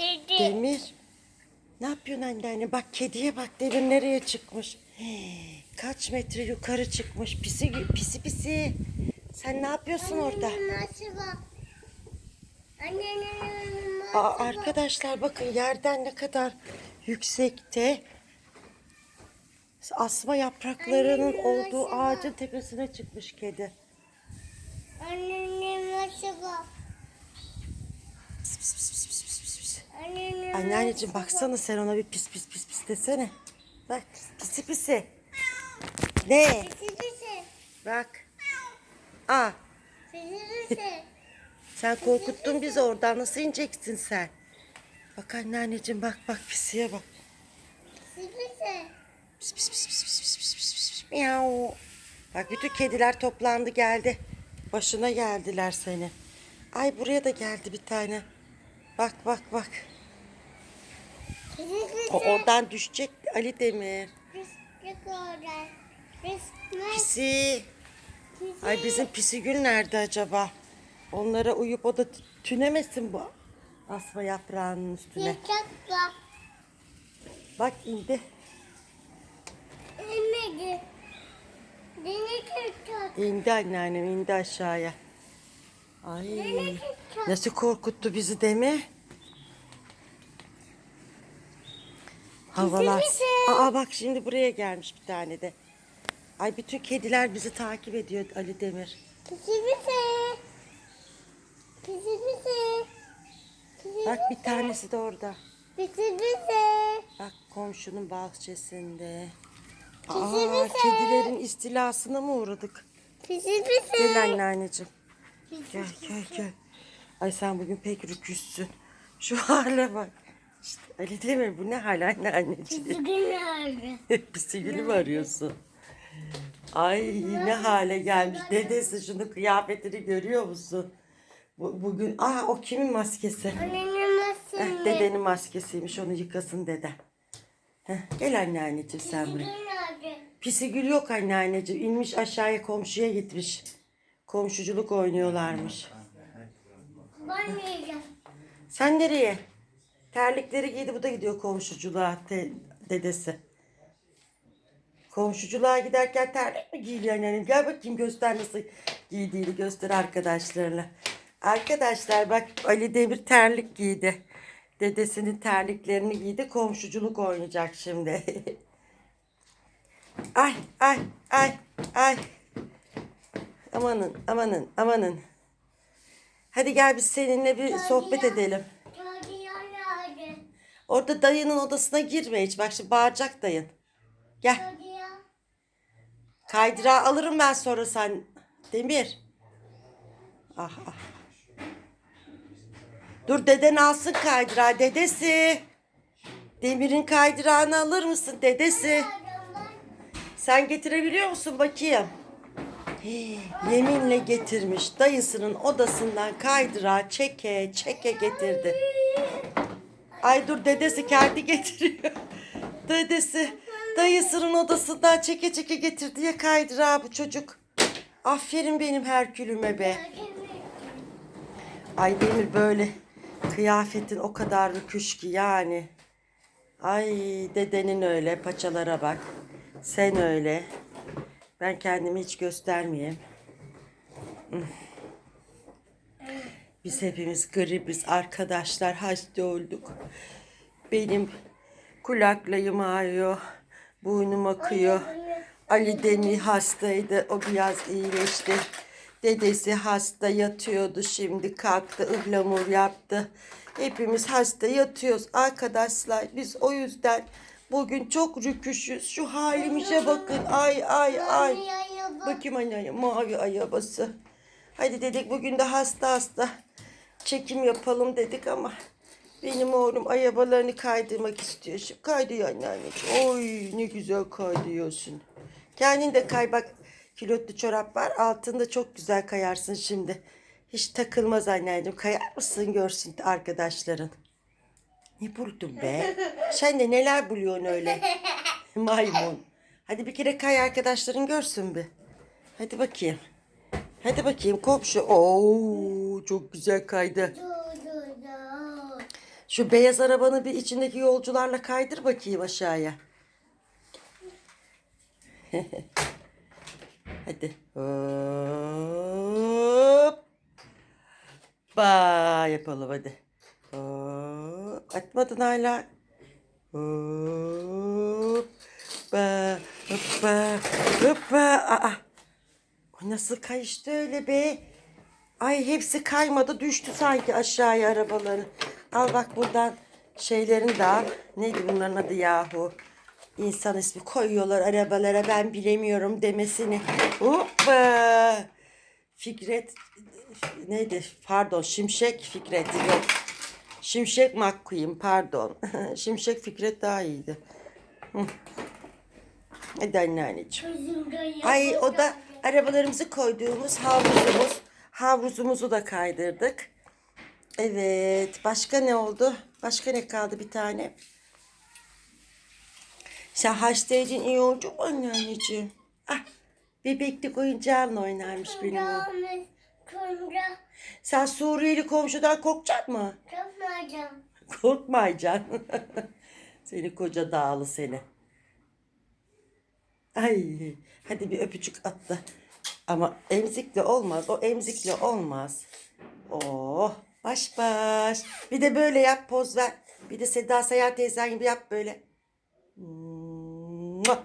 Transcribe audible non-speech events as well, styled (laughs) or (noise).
Kedi. Demir. Ne yapıyorsun anneanne? Bak kediye bak Demir nereye çıkmış. Hii, Kaç metre yukarı çıkmış. Pisi pisi pisi. Sen ne yapıyorsun orada? Nasıl bak? Annenin Aa, arkadaşlar bakın yerden ne kadar yüksekte asma yapraklarının olduğu ağacın tepesine çıkmış kedi. Annenin nasıl bak? Pis, pis, pis, pis, pis, pis, pis. Annenin Anneanneciğim baksana sen ona bir pis pis pis pis desene. Bak pisi pisi. Ne? Pisi pisi. Bak. Aa Pisi pisi. sen korkuttun bizi oradan nasıl ineceksin sen? Bak anneanneciğim bak bak pisiye bak. Pisi pisi. Pis pis pis pis pis pis pis pis pis. Miau. Bak bütün kediler toplandı geldi. Başına geldiler seni. Ay buraya da geldi bir tane. Bak bak bak. O oradan düşecek Ali Demir. Pisi. Ay bizim pisi gül nerede acaba? Onlara uyup o da tünemesin bu asma yaprağının üstüne. Bak. İndi. Tuttu. İndi anneannem indi aşağıya. Ay nasıl korkuttu bizi değil mi? Havalar. Aa bak şimdi buraya gelmiş bir tane de. Ay bütün kediler bizi takip ediyor Ali Demir. Bak bir tanesi de orada. Bak komşunun bahçesinde. Aa kedilerin istilasına mı uğradık? Gel anneanneciğim. Gel gel gel. Ay sen bugün pek rüküşsün. Şu hale bak. İşte Ali Demir bu ne hal anneanneciğim? Pisi nerede? Pisi gülü mü (laughs) arıyorsun? Ay ne hale gelmiş. Dedesi şunun kıyafetini görüyor musun? Bu, bugün aa o kimin maskesi? Annenin Heh, nasıl? dedenin maskesiymiş onu yıkasın dede. Heh, gel anneanneciğim sen buraya. nerede? Pisi gül yok anneanneciğim. İnmiş aşağıya komşuya gitmiş. Komşuculuk oynuyorlarmış. Ben yiyeceğim. Sen nereye? Terlikleri giydi bu da gidiyor komşuculuğa te- dedesi. Komşuculuğa giderken terlik mi giyiyor anneannem? Gel bakayım göster nasıl giydiğini göster arkadaşlarına. Arkadaşlar bak Ali Demir terlik giydi. Dedesinin terliklerini giydi. Komşuculuk oynayacak şimdi. (laughs) ay ay ay ay. Amanın amanın amanın. Hadi gel biz seninle bir sohbet edelim. Orada dayının odasına girme hiç. Bak şimdi bağıracak dayın. Gel. Kaydırağı alırım ben sonra sen. Demir. Ah ah. Dur deden alsın kaydırağı. Dedesi. Demir'in kaydırağını alır mısın dedesi? Sen getirebiliyor musun bakayım? Hii, yeminle getirmiş. Dayısının odasından kaydırağı çeke çeke getirdi. Ay dur dedesi kendi (laughs) getiriyor. Dedesi dayısının odasından çeke çeke getirdi ya kaydırağı bu çocuk. Aferin benim Herkülüme be. Ay Demir böyle kıyafetin o kadar rüküş ki yani. Ay dedenin öyle paçalara bak. Sen öyle. Ben kendimi hiç göstermeyeyim. Biz hepimiz garibiz arkadaşlar. Hasta olduk. Benim kulaklayım ağrıyor. Burnum akıyor. Ali Demir hastaydı. O biraz iyileşti. Dedesi hasta yatıyordu şimdi kalktı ıhlamur yaptı. Hepimiz hasta yatıyoruz arkadaşlar. Biz o yüzden bugün çok rüküşüz. Şu halimize bakın. Ay ay ay. Bakayım anne mavi ayabası. Hadi dedik bugün de hasta hasta çekim yapalım dedik ama benim oğlum ayabalarını kaydırmak istiyor. Şimdi kaydıyor anneanneciğim. Oy ne güzel kaydıyorsun. Kendin de kay bak kilotlu çorap var. Altında çok güzel kayarsın şimdi. Hiç takılmaz anneciğim. Kayar mısın görsün arkadaşların. Ne buldun be? Sen de neler buluyorsun öyle? Maymun. Hadi bir kere kay arkadaşların görsün bir. Hadi bakayım. Hadi bakayım komşu. Oo çok güzel kaydı. Şu beyaz arabanı bir içindeki yolcularla kaydır bakayım aşağıya. (laughs) Hadi. Hop. Ba yapalım hadi. Hop. Atmadın hala. Hop. Ba. Hoppa. Hoppa. Aa. O nasıl kayıştı öyle be? Ay hepsi kaymadı düştü sanki aşağıya arabaların. Al bak buradan şeylerini de al. Neydi bunların adı yahu? İnsan ismi koyuyorlar arabalara ben bilemiyorum demesini. Hoppa. Fikret neydi? Pardon Şimşek Fikret yok. Şimşek McQueen pardon. (laughs) Şimşek Fikret daha iyiydi. Hı. Hadi anneanneciğim. Ay o da arabalarımızı koyduğumuz havuzumuz. Havuzumuzu da kaydırdık. Evet. Başka ne oldu? Başka ne kaldı bir tane? Sen hastaydın iyi oldu mu anneanneciğim? Ah bebeklik oyuncağınla oynarmış benim o. Sen Suriyeli komşudan korkacak mı? yapmayacağım. Korkmayacaksın. (laughs) seni koca dağlı seni. Ay, hadi bir öpücük at da. Ama emzikle olmaz. O emzikle olmaz. Oh, baş baş. Bir de böyle yap poz ver. Bir de Seda Sayar teyzen gibi yap böyle. Mua.